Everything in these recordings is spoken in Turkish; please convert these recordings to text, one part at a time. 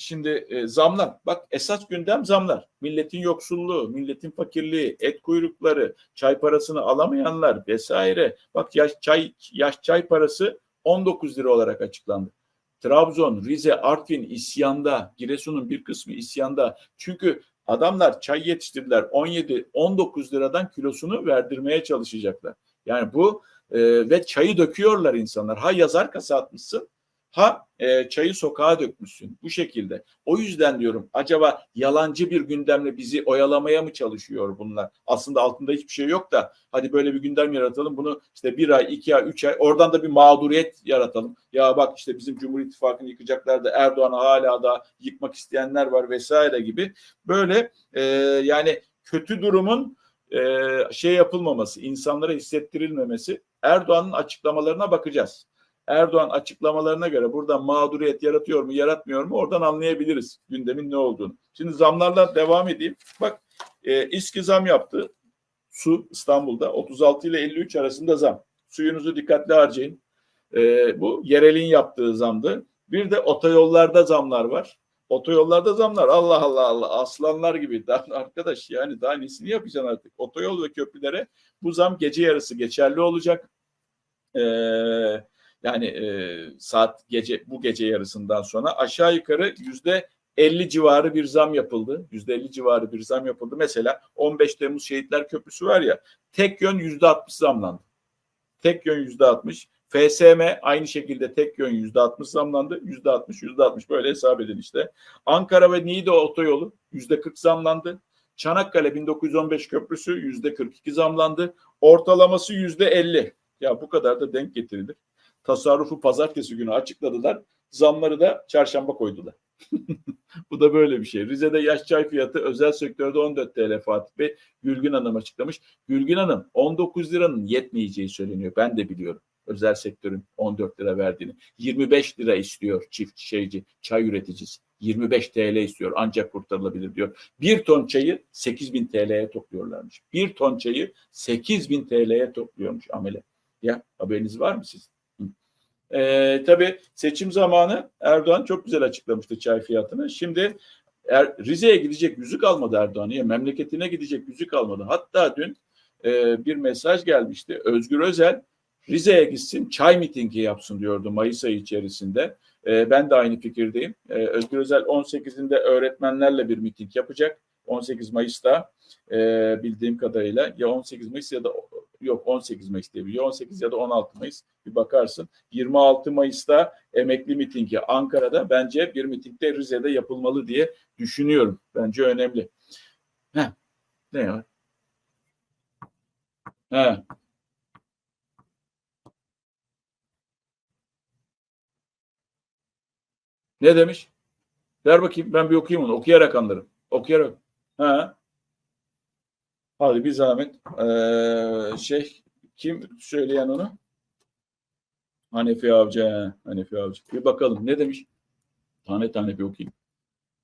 şimdi e, zamlar. Bak esas gündem zamlar. Milletin yoksulluğu, milletin fakirliği, et kuyrukları, çay parasını alamayanlar vesaire. Bak yaş çay yaş çay parası 19 lira olarak açıklandı. Trabzon, Rize, Artvin isyanda, Giresun'un bir kısmı isyanda. Çünkü adamlar çay yetiştirdiler 17-19 liradan kilosunu verdirmeye çalışacaklar. Yani bu e, ve çayı döküyorlar insanlar. Ha yazar kasa atmışsın ha e, çayı sokağa dökmüşsün bu şekilde. O yüzden diyorum acaba yalancı bir gündemle bizi oyalamaya mı çalışıyor bunlar? Aslında altında hiçbir şey yok da hadi böyle bir gündem yaratalım bunu işte bir ay, iki ay, üç ay oradan da bir mağduriyet yaratalım. Ya bak işte bizim Cumhur İttifakı'nı yıkacaklar da Erdoğan'ı hala da yıkmak isteyenler var vesaire gibi. Böyle e, yani kötü durumun e, şey yapılmaması, insanlara hissettirilmemesi Erdoğan'ın açıklamalarına bakacağız. Erdoğan açıklamalarına göre burada mağduriyet yaratıyor mu yaratmıyor mu oradan anlayabiliriz gündemin ne olduğunu. Şimdi zamlarla devam edeyim. Bak e, İSKİ zam yaptı. Su İstanbul'da 36 ile 53 arasında zam. Suyunuzu dikkatli harcayın. E, bu yerelin yaptığı zamdı. Bir de otoyollarda zamlar var. Otoyollarda zamlar Allah Allah Allah aslanlar gibi. Daha, arkadaş yani daha nesini yapacaksın artık? Otoyol ve köprülere bu zam gece yarısı geçerli olacak. Eee yani e, saat gece bu gece yarısından sonra aşağı yukarı yüzde 50 civarı bir zam yapıldı. Yüzde 50 civarı bir zam yapıldı. Mesela 15 Temmuz Şehitler Köprüsü var ya tek yön yüzde 60 zamlandı. Tek yön yüzde 60. FSM aynı şekilde tek yön yüzde 60 zamlandı. Yüzde 60, yüzde 60 böyle hesap edin işte. Ankara ve Niğde otoyolu yüzde 40 zamlandı. Çanakkale 1915 köprüsü yüzde 42 zamlandı. Ortalaması yüzde 50. Ya bu kadar da denk getirilir tasarrufu pazartesi günü açıkladılar. Zamları da çarşamba koydular. Bu da böyle bir şey. Rize'de yaş çay fiyatı özel sektörde 14 TL Fatih Bey. Gülgün Hanım açıklamış. Gülgün Hanım 19 liranın yetmeyeceği söyleniyor. Ben de biliyorum. Özel sektörün 14 lira verdiğini. 25 lira istiyor çift şeyci, çay üreticisi. 25 TL istiyor ancak kurtarılabilir diyor. Bir ton çayı 8 bin TL'ye topluyorlarmış. Bir ton çayı 8 bin TL'ye topluyormuş amele. Ya haberiniz var mı sizin? E, tabii seçim zamanı Erdoğan çok güzel açıklamıştı çay fiyatını. Şimdi er, Rize'ye gidecek yüzü kalmadı Erdoğan'a. Ya, memleketine gidecek yüzü kalmadı. Hatta dün e, bir mesaj gelmişti. Özgür Özel Rize'ye gitsin çay mitingi yapsın diyordu Mayıs ayı içerisinde. E, ben de aynı fikirdeyim. E, Özgür Özel 18'inde öğretmenlerle bir miting yapacak. 18 Mayıs'ta e, bildiğim kadarıyla ya 18 Mayıs ya da yok 18 Mayıs diye biliyor. 18 ya da 16 Mayıs bir bakarsın. 26 Mayıs'ta emekli mitingi Ankara'da bence bir mitingde Rize'de yapılmalı diye düşünüyorum. Bence önemli. Heh. Ne var? He. Ne demiş? Ver bakayım ben bir okuyayım onu. Okuyarak anlarım. Okuyarak. Ha. Hadi bir zahmet. Ee, şey kim söyleyen onu? Hanefi Avcı. Hanefi Avcı. Bir bakalım ne demiş? Tane tane bir okuyayım.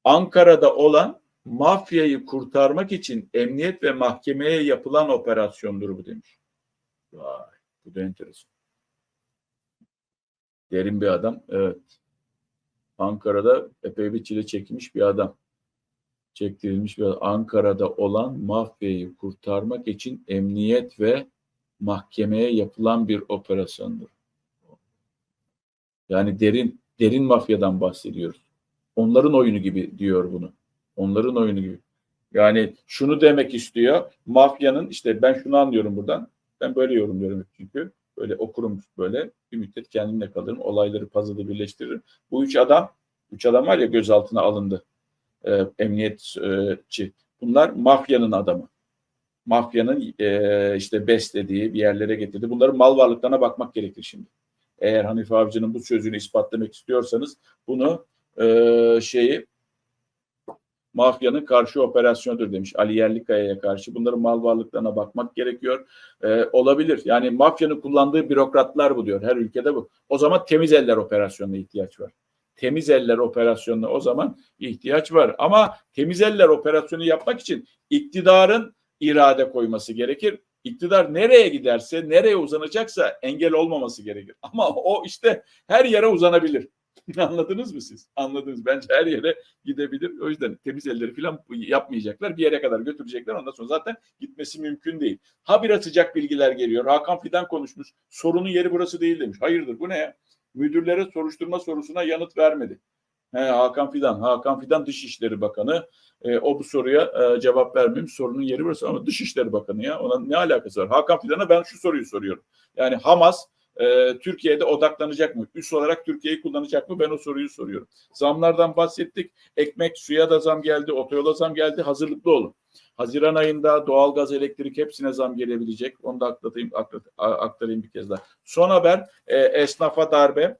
Ankara'da olan mafyayı kurtarmak için emniyet ve mahkemeye yapılan operasyondur bu demiş. Vay, bu da enteresan. Derin bir adam. Evet. Ankara'da epey bir çile çekmiş bir adam çektirilmiş ve Ankara'da olan mafyayı kurtarmak için emniyet ve mahkemeye yapılan bir operasyondur. Yani derin derin mafyadan bahsediyoruz. Onların oyunu gibi diyor bunu. Onların oyunu gibi. Yani şunu demek istiyor. Mafyanın işte ben şunu anlıyorum buradan. Ben böyle yorumluyorum çünkü. Böyle okurum böyle. Bir müddet kendimle kalırım. Olayları puzzle'ı birleştiririm. Bu üç adam, üç adam var ya gözaltına alındı e, emniyetçi. Bunlar mafyanın adamı. Mafyanın e, işte beslediği, bir yerlere getirdiği. Bunların mal varlıklarına bakmak gerekir şimdi. Eğer Hanife Avcı'nın bu sözünü ispatlamak istiyorsanız bunu e, şeyi mafyanın karşı operasyonudur demiş Ali Yerlikaya'ya karşı. Bunların mal varlıklarına bakmak gerekiyor. Ee, olabilir. Yani mafyanın kullandığı bürokratlar bu diyor. Her ülkede bu. O zaman temiz eller operasyonuna ihtiyaç var temiz eller operasyonuna o zaman ihtiyaç var. Ama temiz eller operasyonu yapmak için iktidarın irade koyması gerekir. İktidar nereye giderse, nereye uzanacaksa engel olmaması gerekir. Ama o işte her yere uzanabilir. Anladınız mı siz? Anladınız. Bence her yere gidebilir. O yüzden temiz elleri falan yapmayacaklar. Bir yere kadar götürecekler. Ondan sonra zaten gitmesi mümkün değil. Habire sıcak bilgiler geliyor. Hakan Fidan konuşmuş. Sorunun yeri burası değil demiş. Hayırdır bu ne ya? Müdürlere soruşturma sorusuna yanıt vermedi. He, Hakan Fidan. Hakan Fidan Dışişleri Bakanı. E, o bu soruya e, cevap vermemiş. Sorunun yeri burası ama Dışişleri Bakanı ya. Ona ne alakası var? Hakan Fidan'a ben şu soruyu soruyorum. Yani Hamas e, Türkiye'de odaklanacak mı? Üs olarak Türkiye'yi kullanacak mı? Ben o soruyu soruyorum. Zamlardan bahsettik. Ekmek, suya da zam geldi, otoyola zam geldi. Hazırlıklı olun. Haziran ayında doğalgaz, elektrik hepsine zam gelebilecek. Onu da aktarayım, aktarayım bir kez daha. Son haber e, esnafa darbe.